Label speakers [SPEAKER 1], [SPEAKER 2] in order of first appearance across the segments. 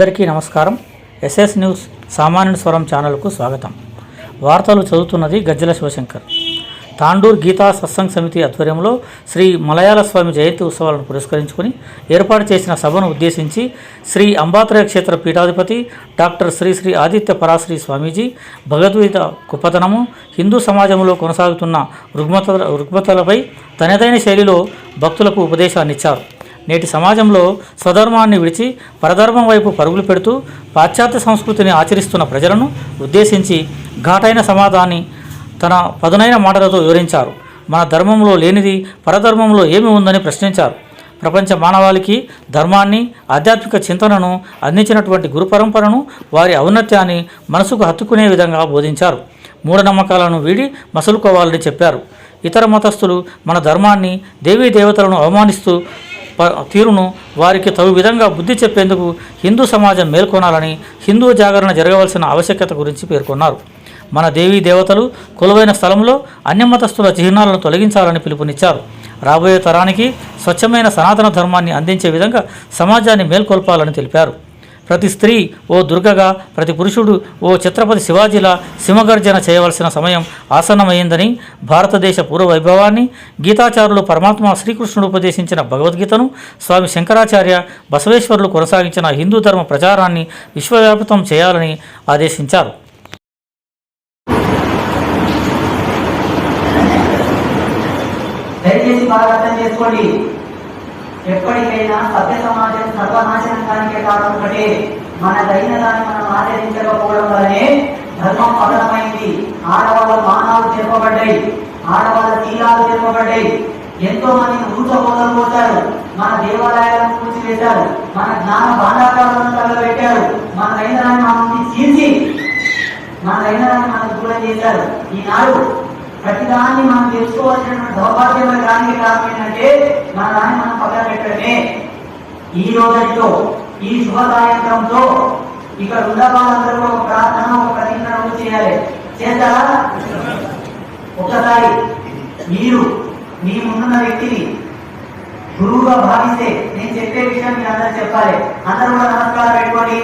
[SPEAKER 1] అందరికీ నమస్కారం. SS news సామాన్యుని స్వరం ఛానల్కు స్వాగతం. వార్తలు చదువుతున్నది గజ్జల శివశంకర్. తాండూర్ గీతా సత్సంగ్ సమితి ఆధ్వర్యంలో శ్రీ మలయాళ స్వామి జయంతి ఉత్సవాలను పురస్కరించుకొని ఏర్పాటు చేసిన సభను ఉద్దేశించి శ్రీ అంబాత్రయ క్షేత్ర పీఠాధిపతి డాక్టర్ శ్రీ శ్రీ ఆదిత్య పరాశ్రీ స్వామీజీ భగవద్గీత గొప్పతనము హిందూ సమాజంలో కొనసాగుతున్న రుగ్మత రుగ్మతలపై తనదైన శైలిలో భక్తులకు ఉపదేశాన్నిచ్చారు. నేటి సమాజంలో స్వధర్మాన్ని విడిచి పరధర్మం వైపు పరుగులు పెడుతూ పాశ్చాత్య సంస్కృతిని ఆచరిస్తున్న ప్రజలను ఉద్దేశించి ఘాటైన సమాధాన్ని తన పదునైన మాటలతో వివరించారు. మన ధర్మంలో లేనిది పరధర్మంలో ఏమి ఉందని ప్రశ్నించారు. ప్రపంచ మానవాళికి ధర్మాన్ని ఆధ్యాత్మిక చింతనను అందించినటువంటి గురు పరంపరను వారి ఔన్నత్యాన్ని మనసుకు హత్తుకునే విధంగా బోధించారు. మూఢనమ్మకాలను వీడి మసులుకోవాలని చెప్పారు. ఇతర మతస్థులు మన ధర్మాన్ని దేవీ దేవతలను అవమానిస్తూ తీరును వారికి తగు విధంగా బుద్ధి చెప్పేందుకు హిందూ సమాజం మేల్కొనాలని హిందూ జాగరణ జరగవలసిన ఆవశ్యకత గురించి పేర్కొన్నారు. మన దేవీ దేవతలు కొలువైన స్థలంలో అన్యమతస్థుల చిహ్నాలను తొలగించాలని పిలుపునిచ్చారు. రాబోయే తరానికి స్వచ్ఛమైన సనాతన ధర్మాన్ని అందించే విధంగా సమాజాన్ని మేల్కొల్పాలని తెలిపారు. ప్రతి స్త్రీ ఓ దుర్గగా ప్రతి పురుషుడు ఓ ఛత్రపతి శివాజీలా సింహగర్జన చేయవలసిన సమయం ఆసన్నమైందని భారతదేశ పూర్వ వైభవాన్ని గీతాచారులు పరమాత్మ శ్రీకృష్ణుడు ఉపదేశించిన భగవద్గీతను స్వామి శంకరాచార్య బసవేశ్వరులు కొనసాగించిన హిందూ ధర్మ ప్రచారాన్ని విశ్వవ్యాప్తం చేయాలని ఆదేశించారు.
[SPEAKER 2] దయచేసి బాగా అర్థం చేసుకోండి. ఎప్పటికైనా సభ్య సమాజం సర్వనాశనానికే కారణం ఒకటే. మన దైన దాన్ని మనం ఆచరించకపోవడం వల్లనే ధర్మం పతనమైంది. ఆడవాళ్ళ మానాలు చెప్పబడ్డాయి ఆడవాళ్ళ తీరాలు చెప్పబడ్డాయి ఎంతో మంది ఊచబోతలు పోతారు. మన దేవాలయాలను కూర్చివేశారు మన జ్ఞాన భాండాకాలను తగలబెట్టారు. మన దైన దాన్ని మన నుండి చీల్చి మన దైన దాన్ని మనకు దూరం చేశారు. ఈనాడు ప్రతిదాన్ని మనం తెలుసుకోవాల్సినటువంటి దౌర్భాగ్యమైన దానికి కారణం ఏంటంటే మన దాన్ని మనం పక్కన పెట్టడమే. ఈ రోజుల్లో ఈ శుభదాయంత్రంతో ఇక్కడ ఉన్న వాళ్ళందరూ ఒక ప్రార్థన ఒక ప్రతిజ్ఞ చేయాలి. చేస్తారా? ఒకసారి మీరు మీ ముందున్న వ్యక్తిని గురువుగా భావిస్తే నేను చెప్పే విషయం మీరు అందరూ చెప్పాలి. అందరూ కూడా నమస్కారం పెట్టుకోండి.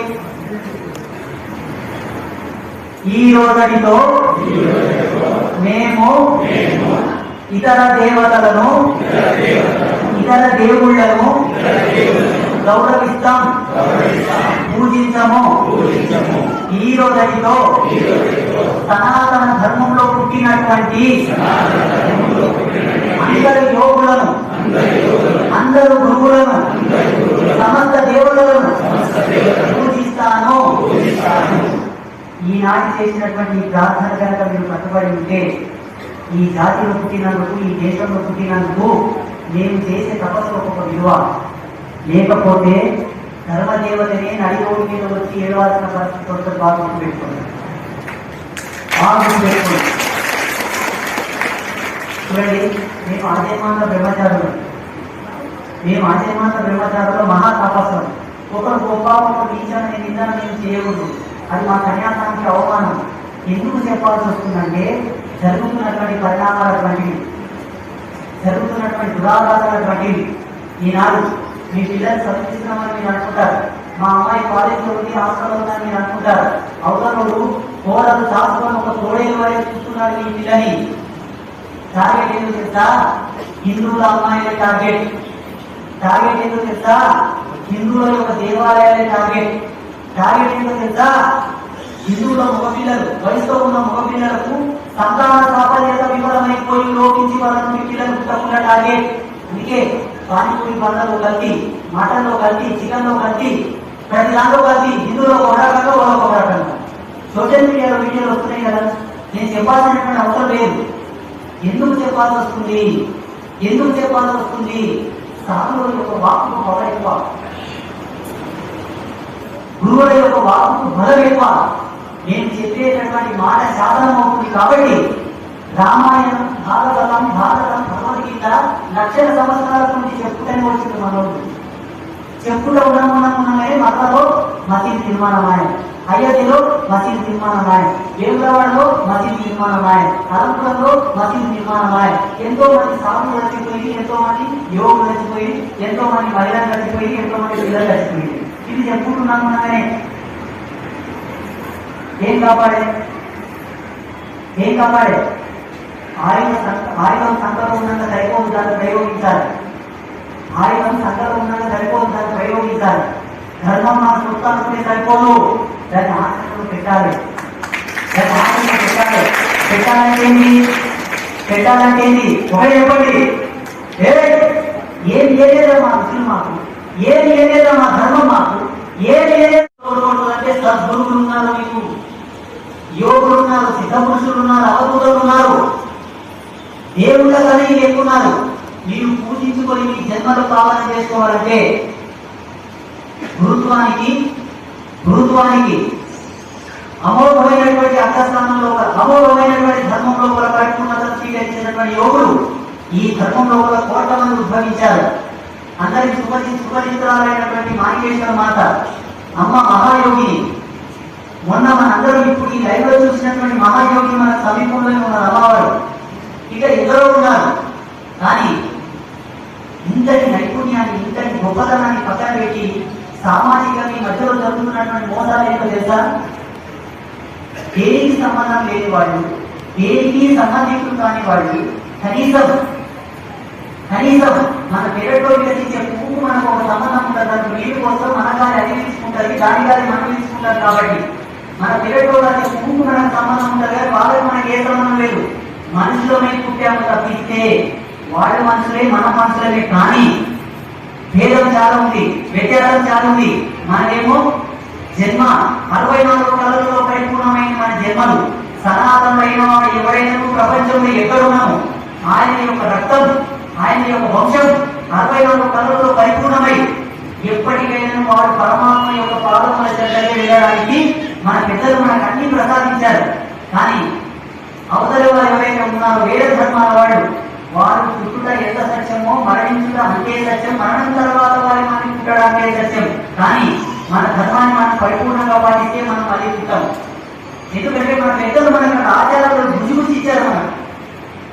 [SPEAKER 2] ఈ రోజుతో మేము ఇతర దేవతలను ఇతర దేవుళ్ళను గౌరవిస్తాం పూజించము. ఈ రోజుతో సనాతన ధర్మంలో పుట్టినటువంటి అందరి యోగులను అందరు గురువులను సమస్త దేవులను పూజిస్తాను. ఈనాటి చేసినటువంటి ఈ ప్రార్థన కనుక మీరు కట్టుబడి ఉంటే ఈ జాతిలో పుట్టినందుకు ఈ దేశంలో పుట్టినందుకు నేను చేసే తపస్సు ఒక విలువ. లేకపోతే ధర్మదేవతనే నడిగోడి మీద వచ్చి ఏడవాల్సిన పరిస్థితి వస్తుంది బాగా గుర్తుపెట్టుకోండి బాగా గుర్తుపెట్టుకోండి చూడండి మేము ఆజయమాన బ్రహ్మచారులు. మేము ఆజయమాన బ్రహ్మచారులు మహా తపస్సులు ఒకరు గొప్ప ఒక నీచాన్ని నిన్న మేము చేయకూడదు. అది మా సన్యాసానికి అవమానం. ఎందుకు చెప్పాల్సి వస్తుందంటే జరుగుతున్నటువంటి పరిణామాల వంటివి జరుగుతున్నటువంటి దురాఘాతాలు వంటివి ఈనాడు మీ పిల్లలు చదివిస్తున్నామని మీరు అనుకుంటారు. మా అమ్మాయి కాలేజీలో ఉంది హాస్టల్లో ఉందని మీరు అనుకుంటారు. అవతలోడు కోడలు దాచుకొని ఒక తోడేలు వరే చూస్తున్నాడు మీ పిల్లని. టార్గెట్ ఏదో తెలుసా? హిందువుల అమ్మాయిల టార్గెట్ టార్గెట్ ఏదో తెలుసా? హిందువుల యొక్క దేవాలయాలే టార్గెట్ టార్గెట్ల ఎందుకు తెలుసా హిందువుల మగపిల్లలు వయసులో ఉన్న మగపిల్లలకు సంతాన సాఫల్యత విఫలమైపోయి లోపించి వాళ్ళకు మీ పిల్లలు పుట్టకుండా టార్గెట్ అందుకే పానీపూరి బండలో కలిపి మటన్లో కలిపి చికెన్లో కలిపి ప్రతి దాంట్లో కలిపి హిందువులో ఒక రకంగా వాళ్ళకు ఒక రకంగా సోషల్ మీడియాలో వీడియోలు వస్తున్నాయి కదా నేను చెప్పాల్సినటువంటి అవసరం లేదు. ఎందుకు చెప్పాల్సి వస్తుంది? ఎందుకు చెప్పాల్సి వస్తుంది? సాధువుల యొక్క వాక్కు బలం ఎక్కువ. గురువుల యొక్క వాక్కు బలం ఎక్కువ నేను చెప్పేటటువంటి మాట శాసనం అవుతుంది కాబట్టి రామాయణం భాగవతం భారతం భగవద్గీత లక్షల సంవత్సరాల నుంచి చెప్పుతూనే వచ్చింది మనోడు. చెప్పులో ఉన్నమనమునమే మతలో మసీద్ నిర్మాణమాయ అయోధ్యలో మసీద్ నిర్మాణమాయ వేములవాడలో మసీద్ నిర్మాణమాయ అనంతపురంలో మసీద్ నిర్మాణమాయ ఎంతో మంది సాధువులు చచ్చిపోయి ఎంతో మంది యోగులు చచ్చిపోయి ఎంతో మంది మహిళలు చచ్చిపోయి ఎంతో మంది పిల్లలు చచ్చిపోయి ఇది చెప్పుకున్నాము అనగానే ఏం కాపాడే? ఏం కాపాడే? ఆయుధ సంక- ఆయుధం సంకలం ఉన్నంత సరిపోదు దాన్ని ప్రయోగించాలి. ఆయుధం సంకల్పం ఉన్నంత సరిపోదు దాన్ని ప్రయోగించాలి. ధర్మం మన సొత్తు సరిపోదు. దాన్ని ఆచరణలో పెట్టాలి. దాన్ని ఆచరణలో పెట్టాలి. పెట్టాలంటే ఏంటి పెట్టాలంటే ఏంటి ఒకటి చెప్పండి. ఏ ఏం ఏదేదో మా రుచులు మాకు ఏం ఏదేదో మా ధర్మం మాకు ఏం అంటే కోరుకుంటుందంటే ఉన్నారు మీకు. యోగులు ఉన్నారు సిద్ధపురుషులు ఉన్నారు అవధూతలు ఉన్నారు దేవుళ్ళని ఎక్కున్నారు మీరు పూజించుకొని మీ జన్మలు పాలన చేసుకోవాలంటే గురుత్వానికి గురుత్వానికి అమోఘమైనటువంటి అర్థస్థానంలో అమోఘమైనటువంటి ధర్మంలో కూడా పరిపూర్ణత స్వీకరించినటువంటి యోగులు ఈ ధర్మంలో కూడా కోట్ల మంది ఉద్భవించారు. అందరికి సుపరి సుపరిచితురాలైనటువంటి మాణికేశ్వర మాత అమ్మ మహాయోగి. మొన్న మనందరం ఇప్పుడు ఈ లైవ్లో చూసినటువంటి మహాయోగి మన సమీపంలోనే ఉన్న అమ్మవారు ఇక ఎందరో ఉన్నారు. కానీ ఇంతటి నైపుణ్యాన్ని ఇంతటి గొప్పతనాన్ని పక్కన పెట్టి సామాజికంగా ఈ మధ్యలో జరుగుతున్నటువంటి మోసాలు ఏంటో తెలుసా? దేనికి సంబంధం లేని వాళ్ళు దేనికి సంబంధితులు కాని వాళ్ళు కనీసం కనీసం మన పెరట్లో తీసే పువ్వు మనకు ఒక సంబంధం ఉంటుంది. దానికి నీరు కోసం మన గారి అది తీసుకుంటుంది దాని గారి మనం తీసుకుంటారు కాబట్టి. మన పెరట్లో దాని పువ్వు మనకు సంబంధం ఉంటుంది కానీ వాళ్ళకి మనకి ఏ సంబంధం లేదు. మనుషులమే పుట్టాము తప్పిస్తే వాళ్ళ మనుషులే మన మనుషులమే కానీ భేదం చాలా ఉంది వ్యత్యాసం చాలా ఉంది. మనదేమో జన్మ అరవై నాలుగు కళలలో పరిపూర్ణమైన మన జన్మలు. సనాతనమైన ఎవరైనా ప్రపంచంలో ఎక్కడున్నాము ఆయన యొక్క రక్తం ఆయన యొక్క వంశం అరవై నాలుగు కళలలో పరిపూర్ణమై ఎప్పటికైనా వాడు పరమాత్మ యొక్క పాదముల చెడ్డగా వెళ్ళడానికి మన పెద్దలు మనకు అన్ని ప్రసాదించారు. కానీ అవతల వారు ఎవరైతే ఉన్నారో వేరే ధర్మాల వాడు వారు పుట్టుట ఎంత సత్యమో మరణించుట అంతే సత్యం మరణం తర్వాత వారి మనం పుట్టడం అంతే సత్యం. కానీ మన ధర్మాన్ని మనం పరిపూర్ణంగా పాటిస్తే మనం అది పుట్టాం ఎందుకంటే మన పెద్దలు మనకు ఆచారాలు రుచి ఇచ్చారు మనం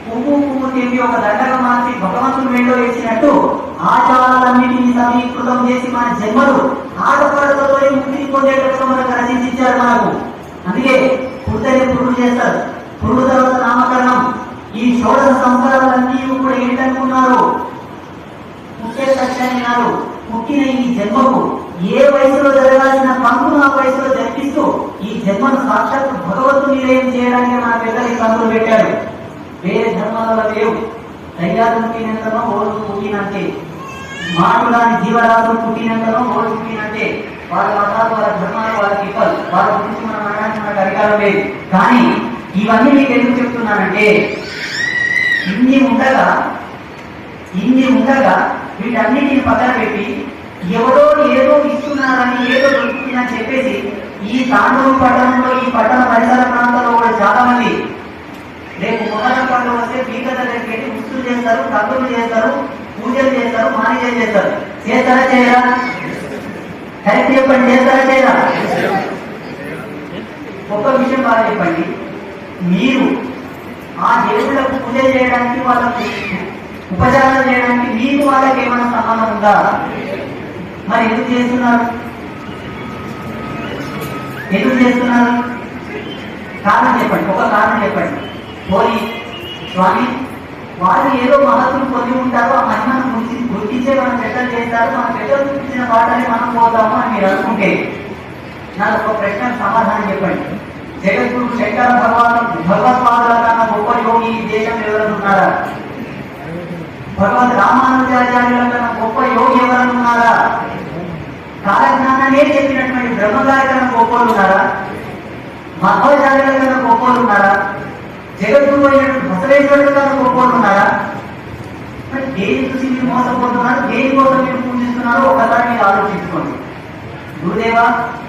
[SPEAKER 2] పువ్వు పువ్వు తెంపి ఒక దండగా మార్చి భగవంతుడు మెళ్ళో వేసినట్టు ఆచారాలన్నింటినీ సమీకృతం చేసి మన జన్మలు ఆడపడతతో ముక్తిని పొందేటట్టుగా మనకు రచించారు మనకు. అందుకే పుట్టని పురుడు చేస్తారు. పురుడు తర్వాత నామకరణం. ఈ షోడశ సంస్కారాలన్నీ కూడా ఏంటనుకున్నారు? ముఖ్య సత్యాన్నారు పుట్టిన ఈ జన్మకు ఏ వయసులో జరగాల్సిన పనులు ఆ వయసులో జరిపిస్తూ ఈ జన్మను సాక్షాత్ భగవంతుని నిలయం చేయడానికి మన పెద్దలు ఈ పనులు పెట్టారు. వేరే ధర్మాలలో లేవు. దయ్యాలు పుట్టినంతనో ఓడు పుట్టినంతే? మానవులాని జీవరాశులు పుట్టినంతనో ఓడు పుట్టినంతే? వాళ్ళ మతాలు వాళ్ళ ధర్మాలు వాళ్ళకి ఇవ్వాలి వాళ్ళ గురించి మనం అనడానికి మనకు అధికారం లేదు. కానీ ఇవన్నీ మీకు ఎందుకు చెప్తున్నానంటే ఇన్ని ఉండగా ఇన్ని ఉండగా వీటన్నిటిని పక్కన పెట్టి ఎవరో ఏదో ఇస్తున్నారని ఏదో దొరుకుతుందని చెప్పేసి ఈ తాండూరు పట్టణంలో ఈ పట్టణ పరిసర ప్రాంతాల్లో కూడా చాలా మంది రేపు మొహరం పండుగ వస్తే పీక దగ్గరికి ముస్తులు చేస్తారు కబ్బులు చేస్తారు పూజలు చేస్తారు మానిజలు చేస్తారు. చేస్తారా చేయరా? కరెక్ట్ చెప్పండి చేస్తారా చేయరా? ఒక్క విషయం బాగా చెప్పండి. మీరు ఆ దేవుళ్ళకు పూజ చేయడానికి వాళ్ళకు ఉపచారం చేయడానికి మీకు వాళ్ళకి ఏమైనా సంబంధం ఉందా? మరి ఎందుకు చేస్తున్నారు? ఎందుకు చేస్తున్నారు? కారణం చెప్పండి ఒక కారణం చెప్పండి. పోనీ స్వామి వారు ఏదో మహత్వం పొంది ఉంటారో ఆ మహిమను గుర్తి గుర్తించే మన పెద్దలు చేస్తారు మన పెద్దలు చూపించిన పాటని మనం పోతాము అని మీరు అనుకుంటే నాకు ఒక ప్రశ్న సమాధానం చెప్పండి. జగద్గురు శంకర భగవాన్ భగవత్పాదుల కన్నా గొప్ప యోగి ఈ దేశం ఎవరైనా ఉన్నారా? భగవద్ రామానుజాచార్యుల కన్నా గొప్ప యోగి ఎవరైనా ఉన్నారా? కాలజ్ఞానాన్ని చెప్పినటువంటి బ్రహ్మగారి కన్నా గొప్పలు ఉన్నారా? మధ్వాచార్యుల కన్నా గొప్పలు ఉన్నారా? జగద్గురు అయినటువంటి బసవేశ్వరుడు కన్నా కోరుకుంటున్నారా? మరి దేని చూసి మీరు మోసపోతున్నారు? దేనికోసం మీరు పూజిస్తున్నారో ఒకసారి మీరు ఆలోచించుకోండి. గురుదేవా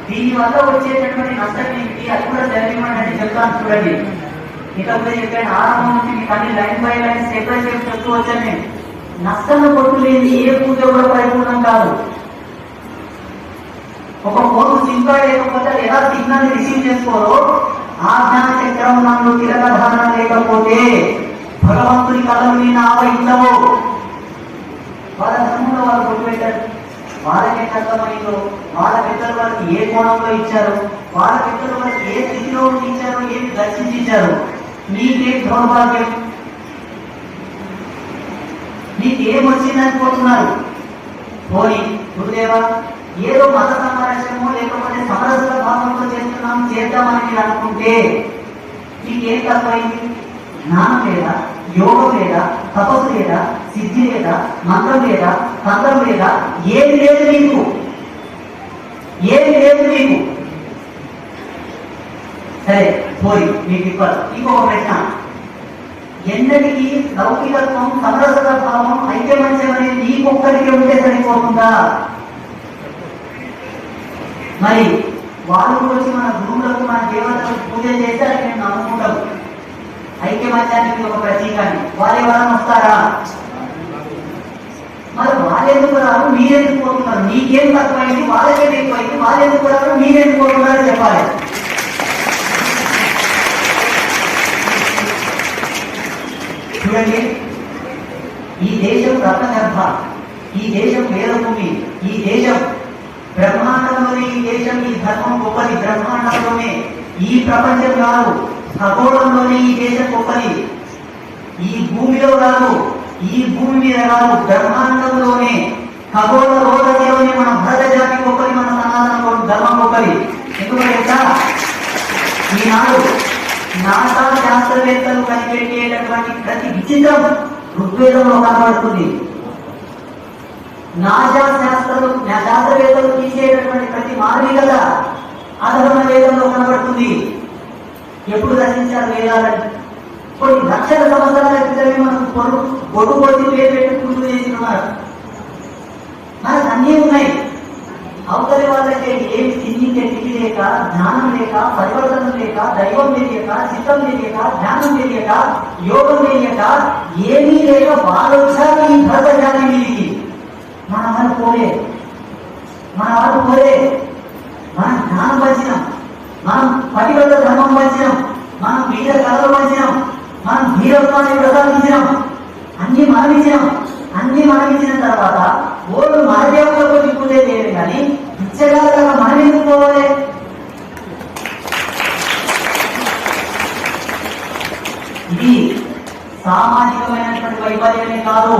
[SPEAKER 2] దీని వల్ల వచ్చేటటువంటి నష్టం ఏంటి? అది కూడా తెలియమంటే చెప్తాను చూడండి. ఇక చెప్పాను ఆరంభం నుంచి మీకు అన్ని line by line step by step చెప్తూ వచ్చాను నేను నష్టం కొట్టు లేని ఏ పూజ కూడా పరిపూర్ణం కాదు. ఒక ఫోన్ సిమ్ కార్డ్ లేకపోతే ఎలా సిగ్నల్ రిసీవ్ చేసుకోరో ఆజ్ఞా చక్రం నన్ను తిరగధారణ లేకపోతే భగవంతుని కథలు నేను ఆవహించవు. వాళ్ళ ధర్మంలో వాళ్ళు గుర్తుపెట్టారు. వాళ్ళకి అర్థమైందో వాళ్ళ పెద్దలు వాళ్ళకి ఏ కోణంలో ఇచ్చారు? వాళ్ళ పెద్దలు వాళ్ళకి ఏ స్థితిలో ఇచ్చారు? ఏమి దర్శించారు నీకే నీకేం దౌర్భాగ్యం. నీకేం వచ్చిందని పోని గురుదేవా ఏదో మత సంరక్షణమో లేకపోతే సమరస భావంతో చేస్తున్నాం చేద్దామని మీరు అనుకుంటే నీకేం తప్పైంది జ్ఞానం లేదా యోగం లేదా తపస్సు లేదా సిద్ధి లేదా మంత్రం లేదా తంత్రం లేదా ఏది లేదు నీకు ఏది లేదు నీకు సరే పోయి మీకు ఇవ్వాలి. ఇంకొక ప్రశ్న. ఎన్నటికీ లౌకికత్వం సమరసత భావం ఐక్యమత్యం అనేది నీకొక్కరికి ఉంటే సరిపోతుందా? మరి వాళ్ళు వచ్చి మన గురువులకు మన దేవతలకు పూజ చేస్తే అది మేము నమ్ముకుంటాం ఐక్యమత్యానికి ఒక ప్రతీకాన్ని వాళ్ళు ఎవరైనా వస్తారా? మరి వాళ్ళెందుకు రారు? మీరెందుకు పోతున్నారు? మీకేం తక్కువైంది? వాళ్ళకేం ఎక్కువైంది. వాళ్ళెందుకు రారు మీరెందుకు పోతున్నారు చెప్పాలి. చూడండి ఈ దేశం రత్నగర్భ ఈ దేశం వేదభూమి ఈ దేశం బ్రహ్మాండంలోనే ఈ దేశం ఈ ధర్మం గొప్పది బ్రహ్మాండంలోనే ఈ ప్రపంచం కాదు ఖగోళంలోనే ఈ దేశం గొప్పది ఈ భూమిలో కాదు ఈ భూమి మీద కాదు బ్రహ్మాండంలోనే ఖగోళ రోదతిలోనే మన భరత జాతి గొప్పది మన సనాతన ధర్మం గొప్పది ఎందుకంటే ఈనాడు నాసా శాస్త్రవేత్తలు కనిపెట్టేటటువంటి ప్రతి విచిత్రం ఋగ్వేదంలో కనబడుతుంది. నాసా శాస్త్రలు నా శాస్త్రవేత్తలు తీసేటటువంటి ప్రతి మార్మికత అధర్మ వేదంలో కనబడుతుంది. ఎప్పుడు రచించారు వేదాలని? కొన్ని లక్షల సంవత్సరాల క్రితమే మనం పొడు బొడ్డు కొట్టి పేరు పెట్టి పూజ చేస్తున్నారు మనకు అన్నీ ఉన్నాయి. అవతలి వాళ్ళకి ఏమి తిండి తిండి లేక జ్ఞానం లేక పరివర్తనం లేక దైవం తెలియక చిత్తం తెలియక జ్ఞానం తెలియక యోగం తెలియక ఏమీ లేక వాళ్ళు ఈ భరత జాతి మీదికి మన వారు పోలే మన వారు పోలే మనం జ్ఞానం పంచినాం. మనం పటిబద్ధ ధర్మం పంచినాం. మనం వీర కళలు పంచినాం. మనం వీరత్వాన్ని ప్రసాదించినాం అన్ని మరణించినాం అన్ని మరణించిన తర్వాత ఓళ్ళు మన దేవుళ్ళతో దిక్కులే లేదు కానీ పిచ్చగాళ్ళగా మనం ఎందుకు పోవాలి? ఇది సామాజికమైనటువంటి వైఫల్యమే కాదు.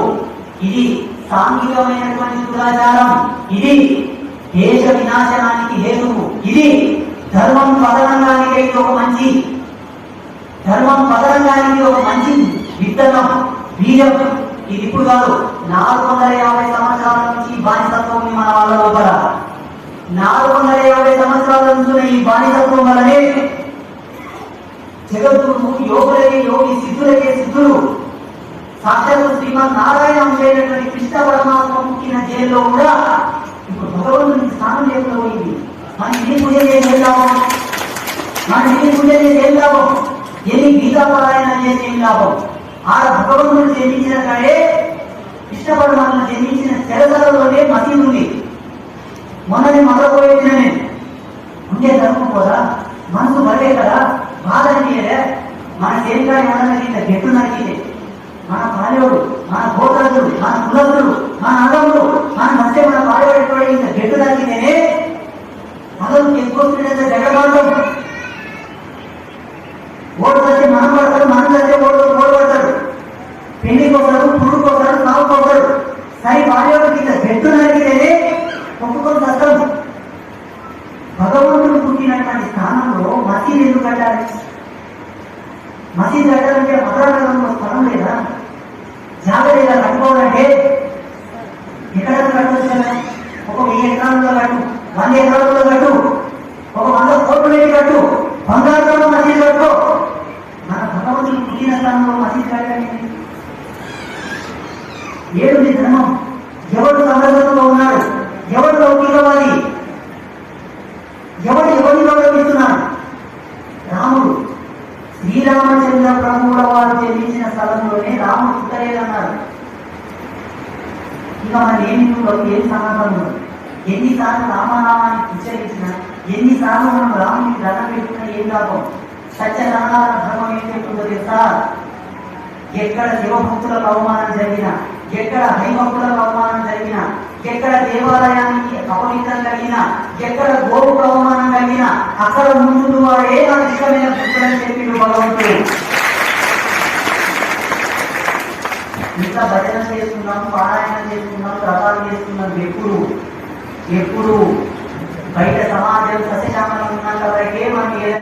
[SPEAKER 2] ఇది సాంఘికమైనటువంటి దురాచారం ఇది దేశ వినాశనానికి హేతువు. ఇది ధర్మం పదరంగానికి ఒక మంచి. ధర్మం పదరంగానికి ఒక మంచి విత్తనం. బీజం ఇది ఇప్పుడు కాదు. నాలుగు వందల యాభై సంవత్సరాల నుంచి బానిసత్వం మన వాళ్ళ లోపల. నాలుగు వందల యాభై సంవత్సరాల నుంచి ఈ బానిసత్వం వల్లనే జగద్గురు యోగులకి యోగి సిద్ధులకే సిద్ధులు. సాక్షాత్తు శ్రీమద్ నారాయణ ఉండేటటువంటి కృష్ణ పరమాత్మ పుట్టిన జైల్లో కూడా ఇప్పుడు భగవంతునికి స్నానం చేయకపోయింది పోయింది మన ఇన్ని పూజ చేసి ఏం లాభం మన ఇన్ని పూజ చేసి ఏం లాభం ఎన్ని గీతాపారాయణ చేసి ఏం లాభం భగవంతుడు జన్మించిన కాడే కృష్ణ పరమాత్మ జన్మించిన చెరసలలోనే మసీదు ఉంది. మొన్నది మొదలుపోయిన నేను ఉండే ధర్మం మనసు పడే కదా? బాధ అనిపించలే మన సేవికాయ మనకింత గెట్టు నరికితే మన పాలేవుడు మన గోత్రదుడు మన కులదుడు మన అన్నముడు మన మధ్య మన పాలేవాడు ఇంత గెట్టు నరికితేనే మొదలు ఎక్కువ జగబాడు ఓటు వస్తే మనం పడతారు మనం వస్తే ఓటు ఓటు పడతారు పెళ్ళికి వస్తారు పురుడుకు వస్తారు సాగుకు వస్తారు సరే పాలేవాడికి ఇంత గెట్టు నరికితేనే ఒక్కొక్కరు కష్టం భగవంతుడు పుట్టినటువంటి స్థానంలో మసీద్ ఎందుకు కట్టాలి మసీద్ కట్టాలంటే మతారంగంలో స్థలం లేదా జాగ లేదా కట్టుకోవాలంటే ఎక్కడ కట్టవచ్చు కదా ఒక వెయ్యి ఎకరాలలో కట్టు వంద ఎకరాలలో కట్టు ఒక వంద కోట్లు పెట్టి కట్టు బంగారులో మసీద్ కట్టు మన భగవంతుడు పుట్టిన స్థానంలో మసీద్ కట్టాలి ఏడు ధర్మం? ఎవరు సమర్థతలో ఉన్నారు? ఎవరు లౌకికవాది? ఎవరు ఎవరిలో లభిస్తున్నారు రాముడు. శ్రీరామచంద్ర ప్రభువుల వారు జన్మించిన స్థలంలోనే రాముడు పుట్టలేదన్నారు. ఇక మన ఏమి ఏం సమాధానం ఎన్నిసార్లు రామనామాన్ని ఉచ్చరించినా ఎన్నిసార్లు మనం రాముడికి దండం పెట్టుకున్న ఏం లాభం? సత్యనారాయణ ధర్మం ఏం చెప్తుందో తెలుసా? ఎక్కడ శివభక్తులకు అవమానం జరిగినా ఎక్కడ హైభక్తులకు అవమానం జరిగినా ఎక్కడ దేవాలయానికి అపవిత్రం కలిగినా ఎక్కడ గోవుకు అవమానం కలిగినా అక్కడ ముందు వాడే నాకు ఇష్టమైన పుత్రులని చెప్పిండు భగవంతుడు. ఇంత భజన చేస్తున్నాం పారాయణం చేస్తున్నాం వ్రతాలు చేస్తున్నాం ఎప్పుడు? ఎప్పుడు? బయట సమాజం సస్యశామలం ఉన్నంత వరకే మనకి